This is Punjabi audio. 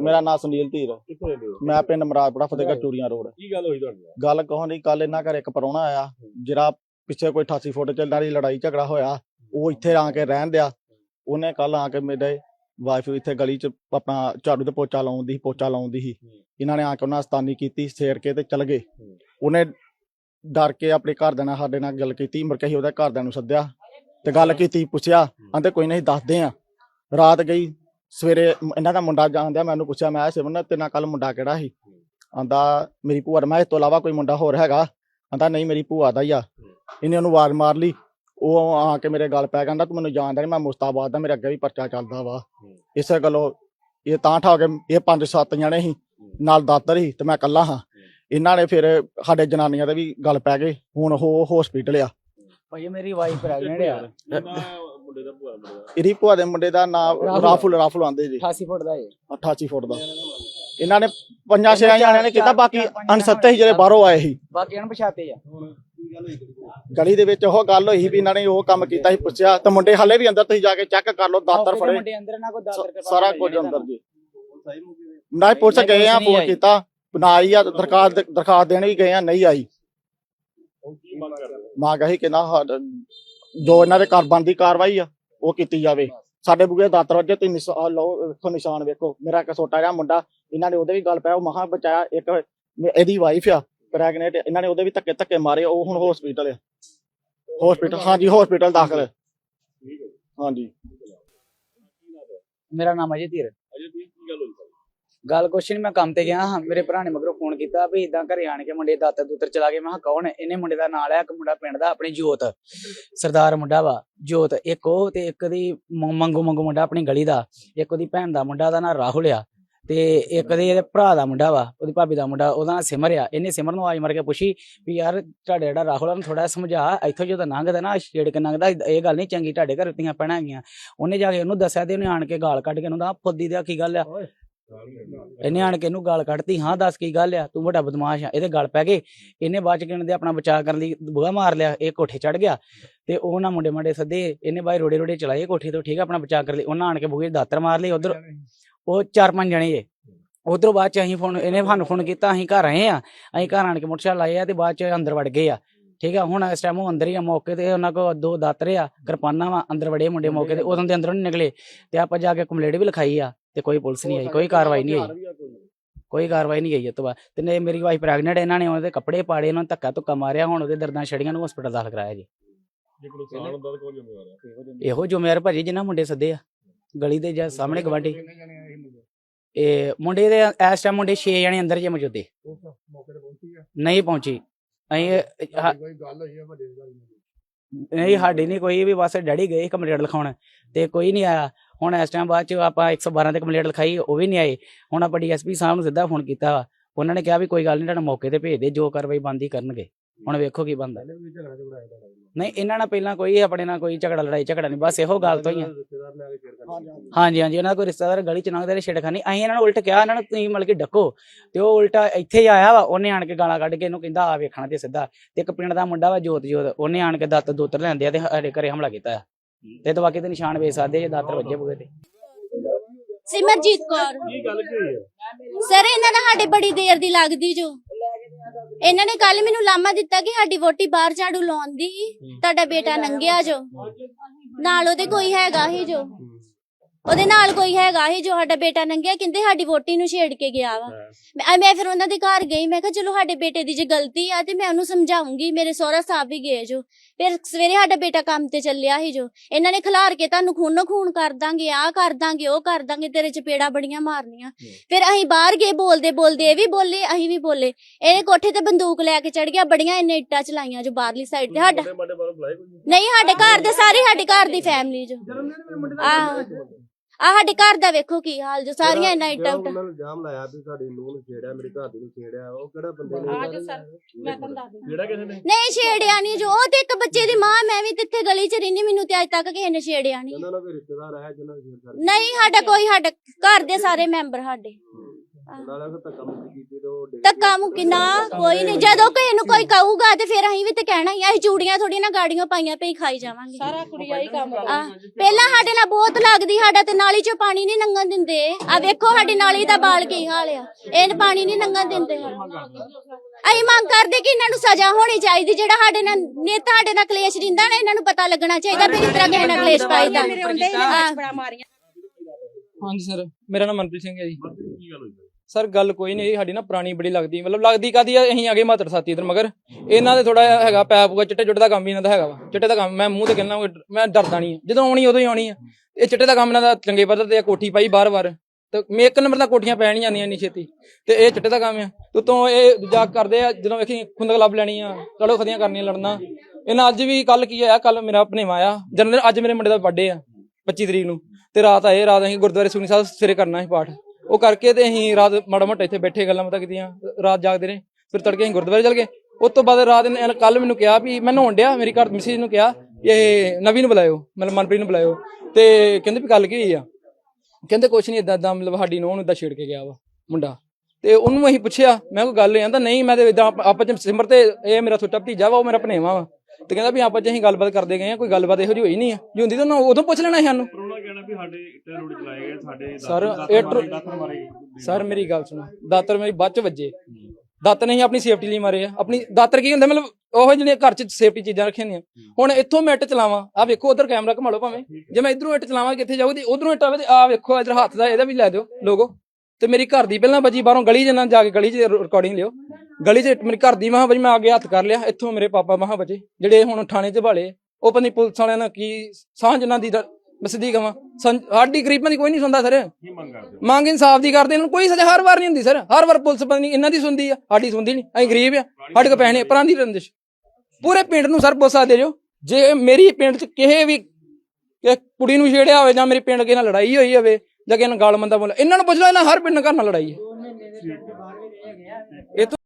ਮੇਰਾ ਨਾਮ ਸੁਨੀਲ ਧੀਰ। ਕਿੱਥੋਂ ਰਹਿੰਦੇ ਹੋ? ਮੈਂ ਪਿੰਡ ਮਰਾਦਪੁਰਾ ਫਤਿਹਗੜ੍ਹ ਚੂੜੀਆਂ ਰੋਡ। ਕੀ ਗੱਲ ਹੋਈ ਤੁਹਾਡੇ ਨਾਲ? ਗੱਲ ਕਹੋ ਨਹੀਂ ਕੱਲ ਇਹਨਾਂ ਘਰ ਇੱਕ ਪਰੌਣਾ ਆਇਆ ਜਿਹੜਾ ਪਿੱਛੇ ਕੋਈ 88 ਫੁੱਟ ਚੱਲਣ ਦੀ ਲੜਾਈ ਝਗੜਾ ਹੋਇਆ ਉਹ ਇੱਥੇ ਆ ਕੇ ਰਹਿਣ ਦਿਆ। ਉਹਨੇ ਕੱਲ ਆ ਕੇ ਮੇਰੇ ਵਾਈਫ ਇੱਥੇ ਗਲੀ 'ਚ ਆਪਣਾ ਝਾੜੂ ਤੇ ਪੋਚਾ ਲਾਉਂਦੀ ਸੀ ਪੋਚਾ ਲਾਉਂਦੀ ਸੀ ਇਹਨਾਂ ਨੇ ਆ ਕੇ ਉਹਨਾਂ ਸਤਾਨੀ ਕੀਤੀ ਸੇੜ ਕੇ ਤੇ ਚਲ ਗਏ। ਉਹਨੇ ਡਰ ਕੇ ਆਪਣੇ ਘਰਦਿਆਂ ਨਾਲ ਸਾਡੇ ਨਾਲ ਗੱਲ ਕੀਤੀ ਮੁੜ ਕੇ ਅਸੀਂ ਉਹਦੇ ਘਰਦਿਆਂ ਨੂੰ ਸੱਦਿਆ ਤੇ ਗੱਲ ਕੀਤੀ ਪੁੱਛਿਆ ਆਂਦੇ ਕੋਈ ਨਹੀਂ ਦੱਸਦੇ ਆ। ਰਾਤ ਗਈ ਸਵੇਰੇ ਮ- ਇਹਨਾਂ ਦਾ ਮੁੰਡਾ ਜਾਣਦਿਆ ਮੈਨੂੰ ਪੁੱਛਿਆ ਮੈਂ ਸਿਮਰਨ ਤੇ ਨਾਲ ਕੱਲ ਮੁੰਡਾ ਕਿਹੜਾ ਸੀ? ਆਂਦਾ ਮੇਰੀ ਭੂਆ ਦਾ। ਮੈਂ ਇਸ ਤੋਂ ਇਲਾਵਾ ਕੋਈ ਮੁੰਡਾ ਹੋਰ ਹੈਗਾ? ਆਂਦਾ ਨਹੀਂ ਮੇਰੀ ਭੂਆ ਦਾ ਹੀ ਆ। ਇਹਨੇ ਉਹਨੂੰ ਆਵਾਜ਼ ਮਾਰ ਲਈ। ਉਹ ਆ ਕੇ ਮੇਰੇ ਗੱਲ ਪੈ ਕਹਿੰਦਾ ਤੂੰ ਮੈਨੂੰ ਜਾਣਦਾ ਨਹੀਂ ਮੈਂ ਮੁਸਤਾਬਾਦ ਦਾ ਮੇਰੇ ਅੱਗੇ ਵੀ ਪਰਚਾ ਚੱਲਦਾ ਵਾ। ਇਸੇ ਗੱਲੋਂ ਇਹ ਤਾਂ ਠਾ ਕੇ ਇਹ ਪੰਜ ਸੱਤ ਜਣੇ ਸੀ ਨਾਲ ਦਾਤਰ ਸੀ ਤੇ ਮੈਂ ਇਕੱਲਾ ਹਾਂ। ਇਹਨਾਂ ਨੇ ਫਿਰ ਸਾਡੇ ਜਨਾਨੀਆਂ ਦੇ ਵੀ ਗੱਲ ਪੈ ਗਏ ਹੁਣ ਉਹ ਹਸਪੀਟਲ ਆ। ਭਾਈ ਮੇਰੀ ਵਾਈਫ ਪ੍ਰੈਗਨੈਂਟ ਆ। ਮੁੰਡੇ ਦਾ ਭੂਆ ਮੁੰਡੇ ਦਾ? ਇਹਦੀ ਭੂਆ ਦੇ ਮੁੰਡੇ ਦਾ ਨਾਮ ਰਾਹੁਲ। ਰਾਫੁਲ ਰਾਫੁਲ ਆਂਦੇ ਜੀ। 88 ਫੁੱਟ ਦਾ ਏ 88 ਫੁੱਟ ਦਾ। ਇਹਨਾਂ ਨੇ ਪੰਜਾਂ ਛੇ ਜਣਿਆਂ ਨੇ ਕੀਤਾ ਬਾਕੀ ਅਣਸੱਤੇ ਜਿਹੜੇ ਬਾਹਰੋਂ ਆਏ ਸੀ। ਬਾਕੀ ਅਣਪਛਾਤੇ ਆ। ਗਲੀ ਦੇ ਵਿੱਚ ਉਹ ਗੱਲ ਹੋਈ ਵੀ ਇਹਨਾਂ ਨੇ ਉਹ ਕੰਮ ਕੀਤਾ ਸੀ ਪੁੱਛਿਆ ਤੇ ਮੁੰਡੇ ਹਲੇ ਵੀ ਅੰਦਰ ਤੁਸੀਂ ਜਾ ਕੇ ਚੈੱਕ ਕਰ ਲਓ ਦਾਤਰ ਫੜੇ। ਮੁੰਡੇ ਅੰਦਰ ਨਾ ਕੋਈ ਦਾਤਰ ਕੇ ਸਾਰਾ ਕੁਝ ਅੰਦਰ ਜੀ। ਨਾ ਪੁੱਛ ਨਹੀਂ, ਗਏ ਆ ਪੁਲਿਸ ਨਹੀਂ ਫੋਨ ਆਈ। ਕੀਤਾ। ਨਾ ਆਈ ਆ ਦਰਖਾਸਤ ਦਰਖਾਸਤ ਦੇਣ ਵੀ ਗਏ ਆ ਨਹੀਂ ਆਈ। ਹੁਣ ਕੀ ਮੰਗ ਕਰਦੇ ਹੋ? ਮਾਂ ਕਹੀ ਕਿ ਨਾ ਸਾਡਾ- ਜੋ ਇਹਨਾਂ ਦੇ ਘਰ ਬੰਦੀ ਕਾਰਵਾਈ ਆ ਉਹ ਕੀਤੀ ਜਾਵੇ। ਸਾਡੇ ਬੁਗੇ ਦਾਤਰ ਵਜੇ ਤੇ ਨਿਸ਼ਾਨ ਲਓ ਵੇਖੋ ਨਿਸ਼ਾਨ ਵੇਖੋ। ਮੇਰਾ ਇੱਕ ਛੋਟਾ ਜਿਹਾ ਮੁੰਡਾ ਇਹਨਾਂ ਨੇ ਉਹਦੇ ਵੀ ਗੱਲ ਪਿਆ ਉਹ ਮਹਾ ਬਚਾਇਆ ਇੱਕ ਇਹਦੀ ਵਾਈਫ ਆ ਪ੍ਰੈਗਨੈਂਟ ਇਹਨਾਂ ਨੇ ਉਹਦੇ ਵੀ ਧੱਕੇ ਧੱਕੇ ਮਾਰੇ ਉਹ ਹੁਣ ਹਸਪੀਟਲ ਆ। ਹਸਪੀਟਲ ਹਾਂਜੀ ਹਸਪੀਟਲ ਦਾਖਲ। ਹੈ ਠੀਕ ਹੈ ਹਾਂਜੀ। ਮੇਰਾ ਨਾਮ ਅਜੇ ਧੀਰ ਅਜੇ ਦੀ ਕੀ ਗੱਲ ਹੋਈ? ਗੱਲ ਕੁਛ ਨਹੀਂ ਮੈਂ ਕੰਮ ਤੇ ਗਿਆ ਹਾਂ। ਮੇਰੇ ਭਰਾ ਨੇ ਮਗਰੋਂ ਫੋਨ ਕੀਤਾ ਵੀ ਇਦਾਂ ਘਰੇ ਆਣ ਕੇ ਮੁੰਡੇ ਦਾਤਰ ਦੂਤਰ ਚਲਾ ਗਏ। ਮੈਂ ਕਿਹਾ, ਕੌਣ? ਹੈ ਇਹਨੇ ਮੁੰਡੇ ਦਾ ਨਾਂ ਲਿਆ, ਇੱਕ ਮੁੰਡਾ ਪਿੰਡ ਦਾ, ਆਪਣੀ ਜੋਤ। ਸਰਦਾਰ ਮੁੰਡਾ ਵਾ। ਜੋਤ ਇੱਕ ਉਹ ਤੇ ਇੱਕ ਦੀ ਮ- ਮੰਗੂ ਮੰਗੂ ਮੁੰਡਾ ਆਪਣੀ ਗਲੀ ਦਾ। ਇੱਕ ਉਹਦੀ ਭੈਣ ਦਾ ਮੁੰਡਾ ਦਾ ਨਾਂ ਰਾਹੁਲ ਆ। ਤੇ ਇੱਕ ਦੇ ਇਹਦੇ ਭਰਾ ਦਾ ਮੁੰਡਾ ਵਾ, ਉਹਦੀ ਭਾਬੀ ਦਾ ਮੁੰਡਾ, ਉਹਦਾ ਨਾਂ ਸਿਮਰ ਆ। ਇਹਨੇ ਸਿਮਰ ਨੂੰ ਆਜ ਮਾਰ ਕੇ ਪੁੱਛੀ ਵੀ ਯਾਰ, ਤੁਹਾਡੇ ਜਿਹੜਾ ਰਾਹੁਲ ਆ ਨੂੰ ਥੋੜਾ ਸਮਝਾ। ਇੱਥੋਂ ਜਦੋਂ ਲੰਘਦਾ ਨਾ ਛੇੜ ਕੇ ਲੰਘਦਾ, ਇਹ ਗੱਲ ਨਹੀਂ ਚੰਗੀ, ਤੁਹਾਡੇ ਘਰ ਉੱਤੀਆਂ ਪੈਣਾ ਹੈਗੀਆਂ ਉਹਨੇ ਜਾ ਕੇ ਉਹਨੂੰ ਦੱਸਿਆ ਤੇ ਉਹਨੇ ਆਣ ਕੇ ਗਾਲ ਕੱਢ ਕੇ ਉਹਨੂੰ ਦਾ ਫੁੱਦੀ ਦਾ ਕੀ ਗੱਲ ਆ। ਇਹਨੇ ਆਣ ਕੇ ਇਹਨੂੰ ਗਾਲ ਕੱਢਤੀ, ਹਾਂ, ਦੱਸ ਕੀ ਗੱਲ ਆ? ਤੂੰ ਵੱਡਾ ਬਦਮਾਸ਼ ਆ। ਇਹਦੇ ਗਲ ਪੈ ਗਏ। ਇਹਨੇ ਬਾਅਦ ਚ ਕਿਹਨੇ ਦੇ ਆਪਣਾ ਬਚਾਅ ਕਰਨ ਲਈ ਬੁਗਾ ਮਾਰ ਲਿਆ, ਇਹ ਕੋਠੇ ਚੜ ਗਿਆ। ਤੇ ਉਹ ਨਾ ਮੁੰਡੇ ਮੁੰਡੇ ਸੱਦੇ, ਇਹਨੇ ਬਾਈ ਰੋੜੇ ਰੋੜੇ ਚਲਾਏ ਕੋਠੇ ਤੋਂ, ਠੀਕ ਆ, ਆਪਣਾ ਬਚਾਅ ਕਰ ਲਈ। ਉਹਨਾਂ ਆਣ ਕੇ ਬੁਗੇ ਦਾਤਰ ਮਾਰ ਲਈ ਉਧਰ। ਉਹ ਚਾਰ ਪੰਜ ਜਣੇ ਜੇ। ਉਧਰੋਂ ਬਾਅਦ ਚ ਅਸੀਂ ਫੋਨ, ਇਹਨੇ ਸਾਨੂੰ ਫੋਨ ਕੀਤਾ, ਅਸੀਂ ਘਰ ਆਏ ਆ। ਅਸੀਂ ਘਰ ਆਣ ਕੇ ਮੋਟਰਸਾਈਕਲ ਲਾਏ ਆ ਤੇ ਬਾਅਦ ਚ ਅੰਦਰ ਵੜ ਗਏ ਆ। ਠੀਕ ਆ, ਹੁਣ ਇਸ ਟਾਈਮ ਉਹ ਅੰਦਰ ਹੀ ਆ ਮੌਕੇ ਤੇ, ਉਹਨਾਂ ਕੋਲ ਦੋ ਦਾਤਰੇ ਆ, ਕਿਰਪਾਨਾਂ ਵਾ, ਅੰਦਰ ਵੜੇ ਮੁੰਡੇ ਮੌਕੇ ਤੇ, ਉਦੋਂ ਦੇ ਅੰਦਰੋਂ ਨਿਕਲੇ। ਤੇ ਆਪਾਂ ਜਾ ਕੇ ਕੰਪਲੇਂਟ ਵੀ ਲਿਖਾਈ ਆ। ਤੇ ਕੋਈ ਪੁਲਿਸ ਨਹੀਂ ਆਈ ਕੋਈ ਕਾਰਵਾਈ ਨਹੀਂ ਹੋਈ। ਕੋਈ। ਕਾਰਵਾਈ ਨਹੀਂ ਗਈ ਇਹ ਤੋਂ ਬਾਅਦ। ਤੇ ਨੇ ਮੇਰੀ ਵਾਈਫ ਪ੍ਰੈਗਨੈਂਟ ਇਹਨਾਂ ਨੇ ਉਹਦੇ ਕੱਪੜੇ ਪਾੜੇ ਉਹਨਾਂ ਨੂੰ ਧੱਕਾ ਧੁੱਕਾ ਮਾਰਿਆ ਹੁਣ ਉਹਦੇ ਦਰਦਾਂ ਛੜੀਆਂ ਨੂੰ ਹਸਪੀਟਲ ਦਾਖਲ ਕਰਾਇਆ ਜੀ। ਜ਼ਿੰਮੇਵਾਰ ਇਹੋ ਜੋ ਮੇਰ ਭਾਜੀ ਜਿਨ੍ਹਾਂ ਮੁੰਡੇ ਸੱਦੇ ਆ ਗਲੀ ਦੇ ਜਾਂ ਸਾਹਮਣੇ ਗਵਾਂਢੀ ਇਹ ਮੁੰਡੇ? ਦੇ ਇਸ ਟਾਈਮ ਮੁੰਡੇ 6 ਜਣੇ ਅੰਦਰ ਜੇ ਮੌਜੂਦੇ ਨਹੀਂ ਪਹੁੰਚੀ। ਅਸੀਂ ਹਾਂ- ਨਹੀਂ, ਸਾਡੀ ਨਹੀਂ ਕੋਈ ਵੀ, ਬਸ ਡੈਡੀ ਗਏ ਕੰਪਲੇਂਟ ਲਿਖਾਉਣ ਤੇ ਕੋਈ ਨਹੀਂ ਆਇਆ। ਹੁਣ ਇਸ ਟਾਈਮ ਬਾਅਦ ਚ ਆਪਾਂ 112 ਤੇ ਕੰਪਲੇਂਟ ਲਿਖਾਈ, ਉਹ ਵੀ ਨਹੀਂ ਆਏ। ਹੁਣ ਆਪਾਂ ਡੀਐਸਪੀ ਸਾਹਿਬ ਨੂੰ ਸਿੱਧਾ ਫੋਨ ਕੀਤਾ ਵਾ। ਉਹਨਾਂ ਨੇ ਕਿਹਾ ਵੀ ਕੋਈ ਗੱਲ ਨਹੀਂ ਤੁਹਾਨੂੰ ਮੌਕੇ ਤੇ ਭੇਜ ਦੇ, ਜੋ ਕਾਰਵਾਈ ਬੰਦੀ ਕਰਨਗੇ। ਹੁਣ ਵੇਖੋ ਕੀ ਬੰਦਾ ਨਹੀਂ ਇਹਨਾਂ ਨਾਲ ਪਹਿਲਾਂ ਕੋਈ ਆਪਣੇ ਨਾਲ ਕੋਈ ਝਗੜਾ ਲੜਾਈ ਝਗੜਾ ਨਹੀਂ ਬਸ ਇਹੋ ਗੱਲ ਤੋਂ ਹੀ ਆ। ਹਾਂਜੀ ਹਾਂਜੀ ਉਹਨਾਂ ਦਾ ਕੋਈ ਰਿਸ਼ਤੇਦਾਰ ਗਲੀ ਚ ਲੰਘਦੇ ਨੇ ਛੇੜਖਾਨੀ ਅਸੀਂ ਇਹਨਾਂ ਨੂੰ ਉਲਟ ਕਿਹਾ ਇਹਨਾਂ ਨੂੰ ਤੁਸੀਂ ਮਤਲਬ ਕਿ ਡੱਕੋ ਤੇ ਉਹ ਉਲਟਾ ਇੱਥੇ ਹੀ ਆਇਆ ਵਾ ਉਹਨੇ ਆਣ ਕੇ ਗਾਲਾਂ ਕੱਢ ਕੇ ਇਹਨੂੰ ਕਹਿੰਦਾ ਆ ਵੇਖਣਾ ਤੇ ਸਿੱਧਾ। ਤੇ ਇੱਕ ਪਿੰਡ ਦਾ ਮੁੰਡਾ ਵਾ ਜੋਤ ਜੋਤ ਉਹਨੇ ਆਣ ਕੇ ਦਾਤ ਦੋਤਰ ਲੈਂਦੇ ਆ ਤੇ ਸਾਡੇ ਘਰੇ ਹਮਲਾ ਕੀਤਾ। ਆ। ਤੇ ਤੇ ਬਾਕੀ ਤੇ ਨਿਸ਼ਾਨ ਵੇਚ ਸਕਦੇ ਜੇ ਦਾਤਰ ਵੱਜੇ ਬੁਗੇ ਤੇ। ਸਿਮਰਜੀਤ ਕੌਰ। ਕੀ ਗੱਲ ਕੀ ਹੋਈ ਹੈ ਸਰ ਇਹਨਾਂ ਨਾਲ ਸਾਡੇ ਬੜੀ ਦੇਰ ਦੀ ਲੱਗਦੀ ਜੋ। ਇਹਨਾਂ ਨੇ ਕੱਲ ਮੈਨੂੰ ਲਾਮਾ ਦਿੱਤਾ ਕਿ ਸਾਡੀ ਵੋਟੀ ਬਾਹਰ ਝਾੜੂ ਲਾਉਂਦੀ ਸੀ। ਤੁਹਾਡਾ ਬੇਟਾ ਨੰਗਿਆ ਜੋ। ਨਾਲ ਉਹਦੇ ਕੋਈ ਹੈਗਾ ਹੀ ਜੋ। ਉਹਦੇ ਨਾਲ ਕੋਈ ਹੈਗਾ ਹੀ ਜੋ ਸਾਡਾ ਬੇਟਾ ਨੰਗਿਆ ਕਹਿੰਦੇ ਸਾਡੀ ਵੋਟੀ ਨੂੰ ਛੇੜ ਕੇ ਗਿਆ ਵਾ। ਮੈਂ ਮੈਂ ਫਿਰ ਉਹਨਾਂ ਦੇ ਘਰ ਗਈ ਮੈਂ ਕਿਹਾ ਚਲੋ ਸਾਡੇ ਬੇਟੇ ਦੀ ਜੇ ਗਲਤੀ ਆ ਤੇ ਮੈਂ ਉਹਨੂੰ ਸਮਝਾਉਂਗੀ ਮੇਰੇ ਸਹੁਰਾ ਸਾਹਿਬ ਵੀ ਗਏ ਜੋ। ਫਿਰ ਸਵੇਰੇ ਸਾਡਾ ਬੇਟਾ ਕੰਮ ਤੇ ਚੱਲਿਆ ਸੀ ਜੋ। ਇਹਨਾਂ ਨੇ ਖਿਲਾਰ ਕੇ ਤੁਹਾਨੂੰ ਖੂਨੋ ਖੂਨ ਕਰ ਦਾਂਗੇ ਆਹ ਕਰ ਦਾਂਗੇ ਉਹ ਕਰ ਦਾਂਗੇ ਤੇਰੇ ਚਪੇੜਾ ਬੜੀਆਂ ਮਾਰਨੀਆਂ। ਫਿਰ ਅਸੀਂ ਬਾਹਰ ਗਏ ਬੋਲਦੇ ਬੋਲਦੇ ਇਹ ਵੀ ਬੋਲੇ ਅਸੀਂ ਵੀ ਬੋਲੇ। ਇਹ ਕੋਠੇ ਤੇ ਬੰਦੂਕ ਲੈ ਕੇ ਚੜ ਗਿਆ ਬੜੀਆਂ ਇਹਨੇ ਇੱਟਾਂ ਚਲਾਈਆਂ ਜੋ ਬਾਹਰਲੀ ਸਾਈਡ ਤੇ ਸਾਡਾ। ਨਹੀਂ ਸਾਡੇ ਘਰ ਦੇ ਸਾਰੇ ਸਾਡੇ ਘਰ ਦੀ ਫੈਮਿਲੀ ਜੋ। ਆਹ। ਆ ਸਾਡੇ ਘਰ ਦਾ ਵੇਖੋ ਕੀ ਹਾਲ ਜੋ ਸਾਰੀਆਂ ਇਹਨਾਂ ਇੱਟਾਂ ਉੱਟਾਂ ਉਹਨਾਂ ਨੂੰ ਲਾਇਆ ਵੀ ਸਾਡੀ ਨੂੰਹ ਨੂੰ ਛੇੜਿਆ ਮੇਰੇ ਘਰ ਦੀ ਨੂੰ ਛੇੜਿਆ ਉਹ ਕਿਹੜਾ ਬੰਦੇ ਨੇ ਜਿਹੜਾ ਕਿਸੇ ਨੇ? ਨਹੀਂ ਛੇੜਿਆ ਨਹੀਂ ਜੋ ਉਹ ਤੇ ਇੱਕ ਬੱਚੇ ਦੀ ਮਾਂ ਮੈਂ ਵੀ ਤਿੱਥੇ ਗਲੀ 'ਚ ਰਹਿੰਦੀ ਮੈਨੂੰ ਤੇ ਅੱਜ ਤੱਕ ਕਿਸੇ ਨੇ ਛੇੜਿਆ ਨਹੀਂ। ਉਹਨਾਂ ਦਾ ਕੋਈ ਰਿਸ਼ਤੇਦਾਰ ਆਇਆ ਜਿਹਨਾਂ ਨੂੰ ਛੇੜ ਕਰ ਨਹੀਂ ਸਾਡਾ ਕੋਈ ਸਾਡਾ ਘਰ ਦੇ ਸਾਰੇ ਮੈਂਬਰ ਸਾਡੇ। ਨਾਲੇ ਧੱਕਾ ਮੁੱਕੀ ਨਾ ਕੋਈ ਨਹੀਂ ਜਦੋਂ ਕਿਸੇ ਨੂੰ ਕੋਈ ਕਹੂਗਾ ਤੇ ਫਿਰ ਅਸੀਂ ਵੀ ਤੇ ਕਹਿਣਾ ਹੀ ਆ, ਅਸੀਂ ਚੂੜੀਆਂ ਥੋੜੀ ਨਾ ਗਾੜੀਆਂ ਪਾਈਆਂ ਪਈ ਖਾਈ ਜਾਵਾਂਗੇ। ਸਾਰਾ ਕੁੜੀਆਂ ਹੀ ਕੰਮ ਆ ਪਹਿਲਾਂ ਸਾਡੇ ਨਾਲ ਬਹੁਤ ਲੱਗਦੀ ਸਾਡਾ ਤੇ ਨਾਲੀ ਚੋਂ ਪਾਣੀ ਨਹੀਂ ਲੰਘਣ ਦਿੰਦੇ। ਆ ਵੇਖੋ ਸਾਡੀ ਨਾਲੀ ਦਾ ਬਾਲ ਕੀ ਹਾਲ ਆ ਇਹ ਪਾਣੀ ਨਹੀਂ ਲੰਘਣ ਦਿੰਦੇ। ਅਸੀਂ ਮੰਗ ਕਰਦੇ ਕਿ ਇਹਨਾਂ ਨੂੰ ਸਜ਼ਾ ਹੋਣੀ ਚਾਹੀਦੀ ਜਿਹੜਾ ਸਾਡੇ ਨਾਲ ਨਿਤ ਸਾਡੇ ਨਾਲ ਕਲੇਸ਼ ਦਿੰਦਾ ਨਾ ਇਹਨਾਂ ਨੂੰ ਪਤਾ ਲੱਗਣਾ ਚਾਹੀਦਾ ਵੀ ਕਿਸ ਤਰ੍ਹਾਂ ਕਿਸੇ ਨਾਲ ਕਲੇਸ਼ ਪਾਈਦਾ। ਹਾਂਜੀ ਸਰ। ਮੇਰਾ ਨਾਮ ਮਨਪ੍ਰੀਤ ਸਿੰਘ ਹੈ ਜੀ। ਸਰ ਗੱਲ ਕੋਈ ਨਹੀਂ ਸਾਡੀ ਨਾ ਪੁਰਾਣੀ ਬੜੀ ਲੱਗਦੀ ਮਤਲਬ ਲੱਗਦੀ ਕਾਦੀ ਆ? ਅਸੀਂ ਆਗੇ ਮਾਤਰ ਸਾਥੀ ਇਧਰ ਮਗਰ ਇਹਨਾਂ ਦੇ ਥੋੜਾ ਹੈਗਾ ਪੈਪ ਹੋਗਾ ਚਿੱਟੇ ਚੁੱਟੇ ਦਾ ਕੰਮ ਵੀ ਇਹਨਾਂ ਦਾ ਹੈਗਾ ਵਾ। ਚਿੱਟੇ ਦਾ ਕੰਮ ਮੈਂ ਮੂੰਹ ਤੇ ਕਹਿੰਦਾ ਮੈਂ ਡਰਦਾ ਨਹੀਂ ਆ। ਜਦੋਂ ਆਉਣੀ ਉਦੋਂ ਹੀ ਆਉਣੀ ਆ। ਇਹ ਚਿੱਟੇ ਦਾ ਕੰਮ ਇਹਨਾਂ ਦਾ ਚੰਗੇ ਪੱਧਰ ਤੇ ਆ, ਕੋਠੀ ਪਾਈ ਬਾਰ-ਬਾਰ ਤੇ ਮੈਂ ਇੱਕ ਨੰਬਰ ਦਾ ਕੋਠੀਆਂ ਪੈ ਨਹੀਂ ਜਾਂਦੀਆਂ ਇੰਨੀ ਛੇਤੀ। ਤੇ ਇਹ ਚਿੱਟੇ ਦਾ ਕੰਮ ਆ। ਤੂੰ ਤੋਂ ਇਹ ਦੂਜਾ ਕਰਦੇ ਆ ਜਦੋਂ ਵੇਖੀ ਖੁੰਦਕ ਲੱਭ ਲੈਣੀ ਆ ਲੜੋ ਖਦੀਆਂ ਕਰਨੀਆਂ ਲੜਨਾ। ਇਹਨਾਂ ਅੱਜ ਵੀ ਕੱਲ ਕੀ ਆਇਆ ਕੱਲ ਮੇਰਾ ਭਣੇਵਾ ਆਇਆ ਜਨਮ ਅੱਜ ਮੇਰੇ ਮੁੰਡੇ ਦਾ ਬਰਥਡੇ ਆ 25 ਤਰੀਕ ਨੂੰ। ਤੇ ਰਾਤ ਆਏ ਰਾਤ ਅਸੀਂ ਗੁਰਦੁਆਰੇ ਸੁਖਨੀ ਸਾਹਿਬ ਸਵੇਰੇ ਕਰਨਾ ਸੀ ਪਾਠ। ਉਹ ਕਰਕੇ ਤੇ ਅਸੀਂ ਰਾਤ ਮਾੜਾ ਮੋਟਾ ਇੱਥੇ ਬੈਠੇ ਗੱਲਾਂ ਬਾਤਾਂ ਕੀਤੀਆਂ, ਰਾਤ ਜਾਗਦੇ ਰਹੇ। ਫਿਰ ਤੜਕੇ ਅਸੀਂ ਗੁਰਦੁਆਰੇ ਚਲ ਗਏ। ਉਸ ਤੋਂ ਬਾਅਦ ਰਾਤ ਨੇ ਕੱਲ ਮੈਨੂੰ ਕਿਹਾ ਵੀ ਮੈਂ ਨਹਾਉਣ ਡਿਆ, ਮੇਰੀ ਘਰ ਮਿਸਿਸ ਨੂੰ ਕਿਹਾ ਵੀ ਇਹ ਨਵੀਂ ਨੂੰ ਬੁਲਾਇਓ, ਮਤਲਬ ਮਨਪ੍ਰੀਤ ਨੂੰ ਬੁਲਾਇਓ। ਤੇ ਕਹਿੰਦੇ ਵੀ ਗੱਲ ਕੀ ਹੋਈ ਆ? ਕਹਿੰਦੇ ਕੁਛ ਨਹੀਂ ਇਦਾਂ ਇਦਾਂ ਮਤਲਬ ਸਾਡੀ ਨੂੰਹ ਨੂੰ ਇਦਾਂ ਛੇੜ ਕੇ ਗਿਆ ਵਾ, ਮੁੰਡਾ। ਤੇ ਉਹਨੂੰ ਅਸੀਂ ਪੁੱਛਿਆ, ਮੈਂ ਕੋਈ ਗੱਲ ਕਹਿੰਦਾ, ਨਹੀਂ, ਮੈਂ ਤੇ ਇਦਾਂ ਆਪਸ ਚ ਸਿਮਰ ਤੇ ਇਹ ਮੇਰਾ ਛੋਟਾ ਭਤੀਜਾ ਵਾ, ਉਹ ਮੇਰਾ ਭਣੇਵਾ ਵਾ। ਤੇ ਕਹਿੰਦਾ ਵੀ ਆਪਸ ਚ ਅਸੀਂ ਗੱਲਬਾਤ ਕਰਦੇ ਗਏ ਆ ਕੋਈ ਗੱਲਬਾਤ ਇਹੋ ਜਿਹੀ ਹੋਈ ਨਹੀਂ ਆ। ਜੇ ਹੁੰਦੀ ਤਾਂ ਉਹਨਾਂ ਉਦੋਂ ਪੁੱਛ ਲੈਣਾ ਸੀ ਸਾਨੂੰ। ਕਰੋਨਾ ਕਹਿਣਾ ਵੀ ਸਾਡੇ ਇੱਟਾਂ ਰੋਡ ਚਲਾਏ ਗਏ ਸਾਡੇ ਸਰ, ਇਹ। ਸਰ ਮੇਰੀ ਗੱਲ ਸੁਣੋ। ਦਾਤਰ ਮੇਰੀ ਬਾਅਦ ਚ ਵੱਜੇ। ਦਾਤਰ ਨਹੀਂ ਆਪਣੀ ਸੇਫਟੀ ਲਈ ਮਾਰੇ ਆ। ਆਪਣੀ ਦਾਤਰ ਕੀ ਹੁੰਦਾ ਮਤਲਬ ਉਹ ਜਿਹੜੀਆਂ ਘਰ ਚ ਸੇਫਟੀ ਚੀਜ਼ਾਂ ਰੱਖੀਆਂ ਹੁੰਦੀਆਂ। ਹੁਣ ਇੱਥੋਂ ਮੈਂ ਇੱਟ ਚਲਾਵਾਂ। ਆ ਵੇਖੋ ਉਧਰ ਕੈਮਰਾ ਘੁਮਾ ਲਓ ਭਾਵੇਂ। ਜੇ ਮੈਂ ਇਧਰੋਂ ਇੱਟ ਚਲਾਵਾਂ ਕਿੱਥੇ ਜਾਊਗੀ ਉਧਰੋਂ ਇੱਟ ਆਵੇ ਤੇ ਆ ਵੇਖੋ ਇਧਰ ਹੱਥ ਦਾ ਇਹਦਾ ਵੀ ਲੈ ਦਿਓ ਲੋਗੋ ਤੇ ਮੇਰੀ ਘਰ ਦੀ ਪਹਿਲਾਂ ਵੱਜੀ ਬਾਹਰੋਂ ਗਲੀ 'ਚ ਨਾ ਜਾ ਕੇ ਗਲੀ 'ਚ ਰਿਕਾਰਡਿੰਗ ਲਿਓ। ਗਲੀ 'ਚ ਮੇਰੀ ਘਰ ਦੀ ਮਹਾ ਵੱਜੀ ਮੈਂ ਅੱਗੇ ਹੱਥ ਕਰ ਲਿਆ ਇੱਥੋਂ ਮੇਰੇ ਪਾਪਾ ਮਹਾ ਵੱਜੇ ਜਿਹੜੇ ਹੁਣ ਥਾਣੇ 'ਚ ਭਾਲੇ ਉਹ ਪਤਾ ਨੀ ਪੁਲਿਸ ਵਾਲਿਆਂ ਨਾਲ ਕੀ ਸਾਂਝ ਇਹਨਾਂ ਦੀ ਮਸਦੀ ਕਵਾਂ ਸਾਡੀ ਗਰੀਬਾਂ ਦੀ ਕੋਈ ਨਹੀਂ ਸੁਣਦਾ ਸਰ। ਮੰਗ ਇਨਸਾਫ ਦੀ ਕਰਦੇ ਇਹਨਾਂ ਨੂੰ ਕੋਈ ਸਜ਼ਾ ਹਰ ਵਾਰ ਨਹੀਂ ਹੁੰਦੀ ਸਰ। ਹਰ ਵਾਰ ਪੁਲਿਸ ਪਤਾ ਨਹੀਂ ਇਹਨਾਂ ਦੀ ਸੁਣਦੀ ਆ ਸਾਡੀ ਸੁਣਦੀ ਨਹੀਂ ਅਸੀਂ ਗਰੀਬ ਆ ਸਾਡੇ ਕੋਲ ਪੈਸੇ ਨਹੀਂ ਪਰਾਂ ਦੀ ਰੰਦਿਸ਼ ਪੂਰੇ ਪਿੰਡ ਨੂੰ ਸਰ ਪੁੱਛ ਸਕਦੇ ਜੋ ਜੇ ਮੇਰੀ ਪਿੰਡ 'ਚ ਕਿਸੇ ਵੀ ਕਿ ਕੁੜੀ ਨੂੰ ਛੇੜਿਆ ਹੋਵੇ ਜਾਂ ਮੇਰੇ ਪਿੰਡ ਕੇ ਨਾਲ ਲੜਾਈ ਹੋਈ ਹੋਵੇ ਜਾਂ ਕਿਸੇ ਨਾਲ ਗਾਲ ਮੰਦਾ ਬੋਲ ਇਹਨਾਂ ਨੂੰ ਪੁੱਛ ਲਓ ਇਹਨਾਂ ਹਰ ਪਿੰਡ ਘਰ ਨਾਲ ਲੜਾਈ ਹੈ। ਇਹ ਤੋਂ